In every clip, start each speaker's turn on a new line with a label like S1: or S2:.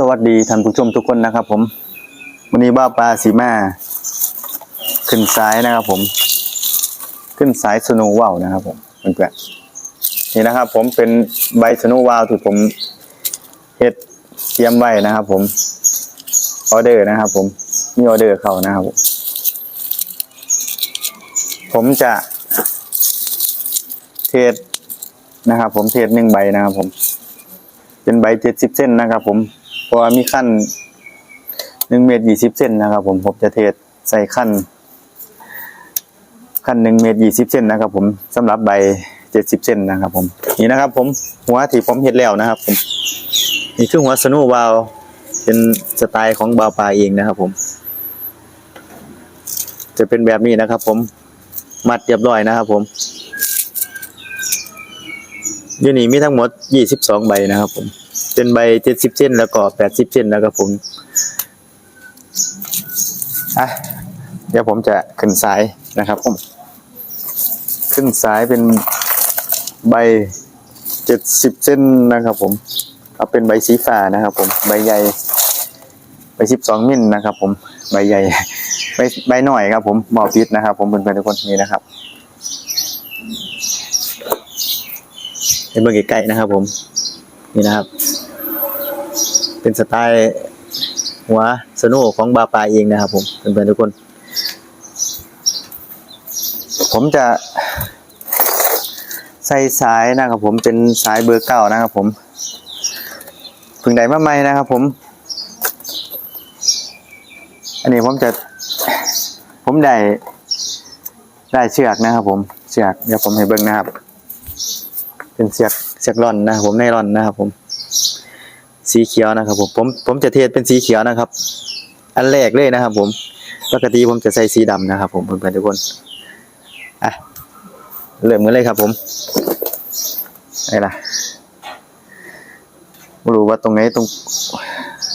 S1: สวัสดีท่านผู้ชมทุกคนนะครับ ผมวันนี้บ้าปลาสีมาขึ้นซ้ายนะครับ ผม ขึ้นสายสนว์ว่าวนะครับ ผมเพื่อนๆนี่นะครับ ผมเป็นใบสนว์ว่าวที่ผมเฮ็ดเตรียมไว้นะครับ ผมออเดอร์นะครับ ผมมีออเดอร์เข้านะครับ ผมผมจะเทศนะครับ ผมเทศหนึ่งใบนะครับ ผมเป็นใบเจ็ดสิบเส้นนะครับผม เพราะว่ามีขั้นหนึ่งเมตรยี่สิบเส้นนะครับ ผมผมจะเทศใส่ขั้นขั้นหนึ่งเมตรยี่สิบเส้นนะครับ ผมสำหรับใบเจ็ดสิบเส้นนะครับ ผมนี่นะครับ ผมหัวที่ผมเห็ดแล้วนะครับ ผมนี่คือหัวสนูวาวเป็นสไตล์ของบาวปลาเองนะครับ ผม จะเป็นแบบนี้นะครับ ผมมัดเรียบร้อยนะครับผมยูนี่มีทั้งหมด 22 ใบนะครับผม เป็นใบ70เส้นแล้วก็80เส้นนะครับผมอะเดี๋ยวผมจะขึ้นสายนะครับผม ขึ้นสายเป็นใบ70เส้นนะครับผมเอาเป็นใบสีฟ้านะครับผมใบใหญ่ใบ12มิลนะครับผมใบใหญ่ใบใบหน่อยครับผมหมอพิษนะครับ ผมเพื่อนๆทุกคนนี่นะครับเป็นเบอร์ใกล้ๆนะครับผมนี่นะครับ เป็นสไตล์หัวสนุของบาปลาเองนะครับผมเพื่อนๆทุกคน ผมจะใส่สายนะครับผมเป็นสายเบอร์เก้านะครับผมเพึ่งได้มาใหม่นะครับผม อันนี้ผมจะ ผมได้ได้เชือกนะครับผมเชือกเดี๋ยวผมให้เบิ่งนะครับ เป็นเสียกเสียกร่อนนะครับผมไนร่อนนะครับผม สีเขียวนะครับผมผมผมจะเทศเป็นสีเขียวนะครับ อันแรกเลยนะครับ ผมปกติผมจะใส่สีดำนะครับ ผมเพื่อนๆทุกคนอะเริ่มกันเลยครับผมไอ้ล่ะไม่รู้ว่าตรงไหนตรง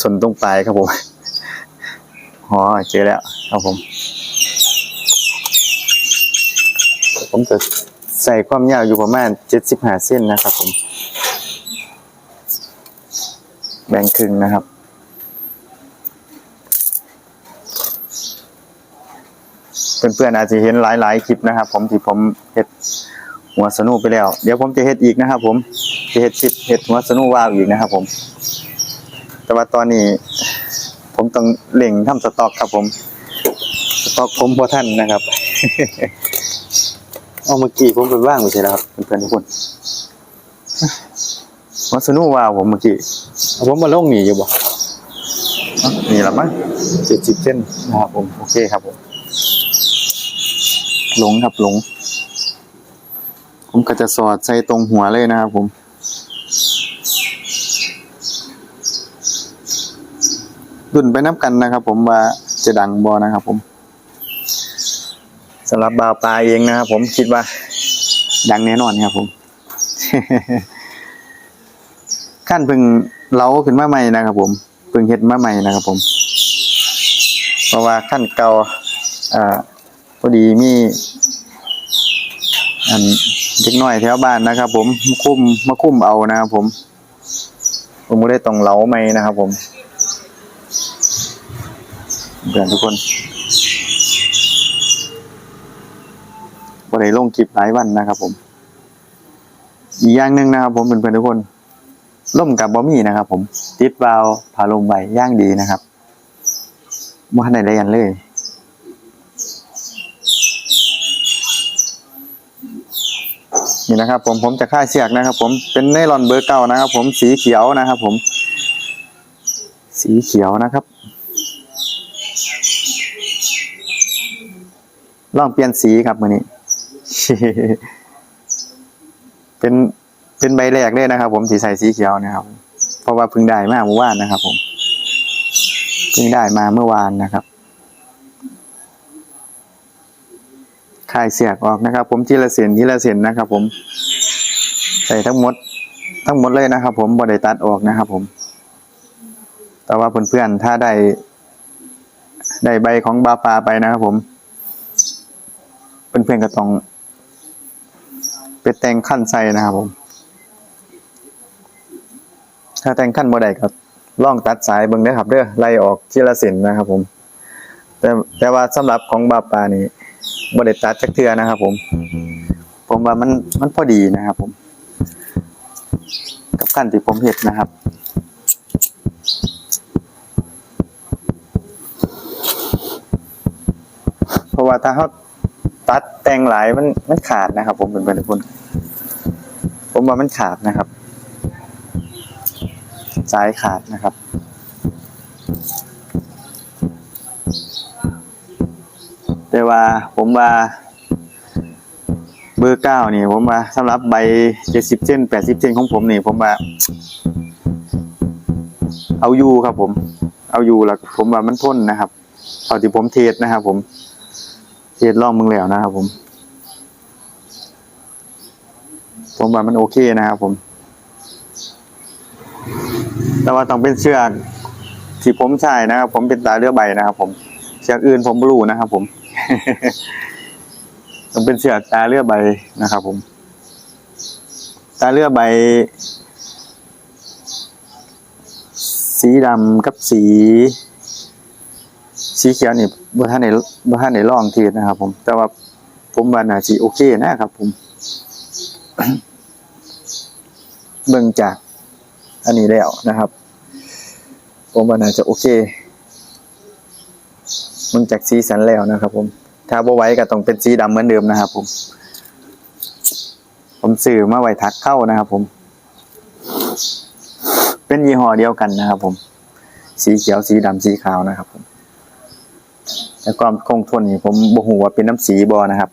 S1: ส่วนตรงปลายครับผมอ๋อเจอแล้วครับผม ผมจะใส่ความยาวอยู่ประมาณเจ็ดสิบห้าเส้นนะครับผม แบ่งครึ่งนะครับ เพื่อนๆอาจจะเห็นหลายๆคลิปนะครับ ผมที่ผมเฮ็ดหัวสนุไปแล้ว เดี๋ยวผมจะเฮ็ดอีกนะครับ ผมจะเฮ็ดชิดเฮ็ดหัวสนุว่าวอีกนะครับ ผม แต่ว่าตอนนี้ ผมต้องเล่งทำสต็อกครับ ผมสต็อกผมพอท่านนะครับเอาเมื่อกี้ผมไปว่างไปใช่แล้วครับเพื่อนๆทุกคน วัสนุว้าวผมเมื่อกี้เอาผมมาลงนี่อยู่บ่อะนี่ละมั้งเจ็ดสิบเส้นนะครับผมโอเคครับผมหลงครับหลง ผมก็จะสอดใส่ตรงหัวเลยนะครับผมดุนไปนับกันนะครับ ผมว่าจะดังบอนะครับ ผมสำหรับบาวปลาเองนะครับผมคิดว่า ดังแน่นอนครับผม ขั้นเพึ่งเล้าขึ้นมาใหม่นะครับผมเพึ่งเฮ็ดมาใหม่นะครับผม เพราะว่าขั้นเก่าอ่าพอดีมีอันเล็กน้อยแถวบ้านนะครับ ผมมาคุ้มมาคุ้มเอานะครับผม ผมไม่ได้ต้องเล้าใหม่นะครับผมเพื่อนทุกคนบ่ได้ลงคลิปหลายวันนะครับผม อีกอย่างหนึ่งนะครับผมเป็นเพื่อนๆทุกคน ล่มกับบอมี่นะครับ ผม ติดวาล์วผาลมใบย่างดีนะครับว่าไหนได้ยันเลยนี่นะครับ ผมผมจะค่ายเสียกนะครับ ผมเป็นไนลอนเบอร์เก่านะครับ ผมสีเขียวนะครับ ผม สีเขียวนะครับลองเปลี่ยนสีครับมือนี้ เป็น เป็นใบแรกเลยนะครับ ผมสีใสสีเขียวนะครับ เพราะว่าเพิ่งได้มาเมื่อวานนะครับ ผมเพิ่งได้มาเมื่อวานนะครับคลายเสียกออกนะครับ ผมทีละเส้นทีละเส้นนะครับ ผม ใส่ทั้งหมด ทั้งหมดเลยนะครับ ผมบอได้ตัดออกนะครับ ผม แต่ว่าเพื่อนๆถ้าได้ได้ใบของบาปาไปนะครับ ผมเพื่อนๆก็ต้องไปแต่งขั้นใส่นะครับผม ถ้าแต่งขั้นบ่ได้ก็ลองตัดสายเบิ่งเด้ครับเด้อไล่ออกทีละเส้นนะครับ ผม แต่แต่ว่าสำหรับของบาปานี่บ่ได้ตัดจักเทือนะครับ ผม ผมว่ามันมันพอดีนะครับ ผม กับขั้นที่ผมเฮ็ดนะครับเพราะว่าถ้าเขาตัดแต่งหลายมันมันขาดนะครับ ผมเป็นไปทุกคนผมว่ามันขาดนะครับ สายขาดนะครับ แต่ว่าผมว่า เบอร์เก้านี่ ผมว่าสำหรับใบเจ็ดสิบเส้นแปดสิบเส้นของผมนี่ ผมว่า เอาอยู่ครับผม เอาอยู่แล้วผมว่ามันทนนะครับเอาที่ผมเทสนะครับผม เทสลองมึงแล้วนะครับผม ผมว่ามันโอเคนะครับผม แต่ว่าต้องเป็นเชือกที่ผมใช้นะครับ ผมเป็นตาเรือใบนะครับ ผมเชือกอื่นผมไม่รู้นะครับ ผม ต้องเป็นเชือกตาเรือใบนะครับ ผม ตาเรือใบ สีดำกับสี สีเขียวนี่บ่ท่านในบ่ท่านในลองเทียนะครับ ผม แต่ว่าผมว่าน่าสิโอเคนะครับ ผมเบิ่งจาก อันนี้แล้วนะครับ ผมว่าน่าจะโอเคเบิ่งจากสีสันแล้วนะครับ ผม ถ้าบ่ไว้ก็ต้องเป็นสีดำเหมือนเดิมนะครับ ผม ผมซื้อมาไว้ทักเข้านะครับ ผม เป็นยี่ห้อเดียวกันนะครับ ผม สีเขียวสีดำสีขาวนะครับ ผมแต่ความคงทนนี่ผมบ่ฮู้ว่าเป็นน้ำสีบ่นะครับ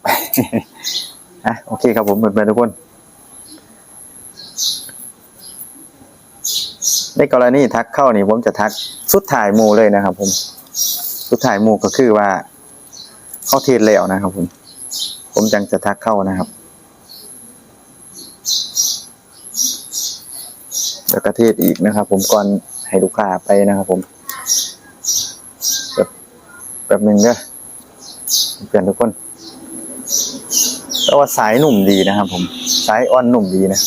S1: อะโอเคครับผมเพื่อนๆทุกคน ในกรณีทักเข้านี่ผมจะทักสุดถ่ายมูเลยนะครับ ผมสุดถ่ายมูก็คือว่า เข้าเทศแล้วนะครับ ผม ผมจังจะทักเข้านะครับแล้วก็เทศอีกนะครับ ผมก่อนให้ลูกค้าไปนะครับ ผมแบบแบบหนึ่งเด้อเพื่อนทุกคนแต่ว่าสายหนุ่มดีนะครับ ผม สายอ่อนหนุ่มดีนะ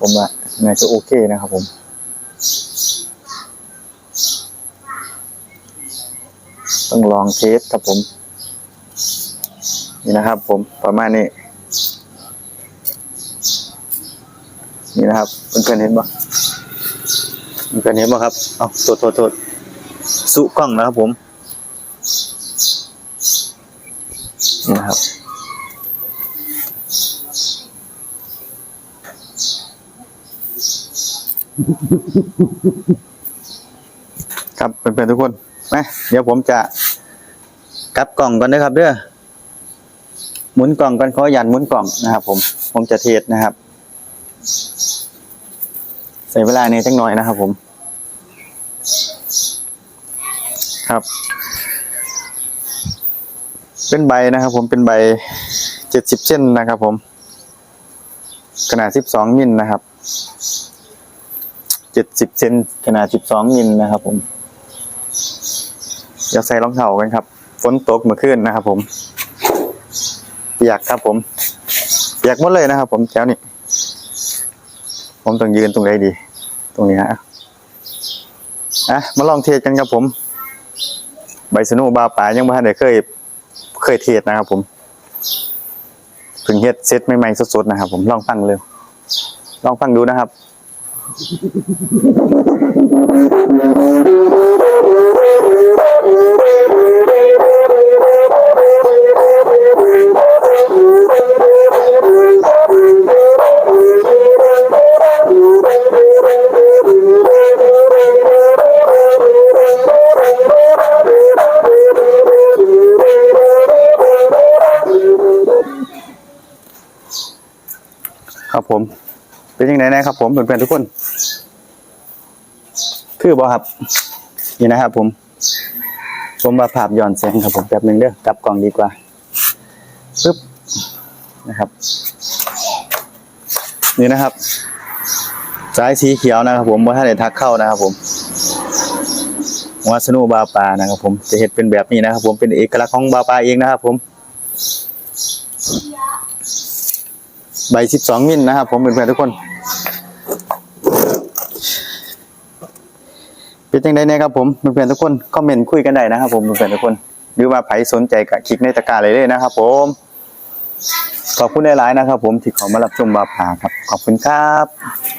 S1: ผมว่า น่าจะโอเคนะครับผมต้องลองเทสครับผม นี่นะครับผมประมาณนี้ นี่นะครับเพื่อนๆเห็นบ่เพื่อนๆเห็นบ่ครับเอาโทษโทษโทษสุกล้องนะครับผม นี่นะครับ ครับเพื่อนๆทุกคนมาเดี๋ยวผมจะกลับกล่องก่อนนะครับเด้อหมุนกล่องกันขออนุญาตหมุนกล่องนะครับ ผมผมจะเทสนะครับ ใส่เวลาในจังหน่อยนะครับ ผม ครับ เป็นใบนะครับ ผมเป็นใบเจ็ดสิบเส้นนะครับ ผมขนาดสิบสองมิลนะครับ จ็ดสิบเซนขนาดสิบสองมิลนะครับ ผมเดี๋ยวใส่รองเท้ากันครับ ฝนตกเมื่อคืนนะครับ ผมเปียกครับผมเปียกหมดเลยนะครับ ผมแถวนี้ ผมต้องยืนตรงไหนดี ตรงนี้ฮะอะมาลองเทสกันครับผม ใบสนุบาป่ายังไม่ทันได้เคย เคยเทสนะครับ ผมเพิ่งเฮ็ดเซตใหม่ๆสดๆนะครับ ผมลองฟังเร็วลองฟังดูนะครับ ครับผม เป็นยังไงนะครับ ผมเพื่อนๆทุกคนคือบอครับ นี่นะครับ ผม ผมมาภาพย้อนแสงครับ ผมแป๊บหนึงเด้อกลับกล่องดีกว่าปึ๊บนะครับ นี่นะครับสายสีเขียวนะครับ ผมว่าถ้าได้ทักเข้านะครับ ผมวาสนุบาปลานะครับ ผมจะเห็นเป็นแบบนี้นะครับ ผมเป็นเอกลักษณ์ของบาปลาเองนะครับ ผม ใบสิบสองมิลนะครับ ผมเพื่อนๆทุกคนเป็นยังไงเนี่ยครับผมเพื่อนๆทุกคนคอมเมนต์คุยกันได้นะครับ ผมเพื่อนๆทุกคน หรือว่าไผสนใจก็คลิกในตะกร้าเลยเลยนะครับ ผมขอบคุณหลายๆนะครับ ผมที่เขามารับชมบาผาครับ ขอบคุณครับ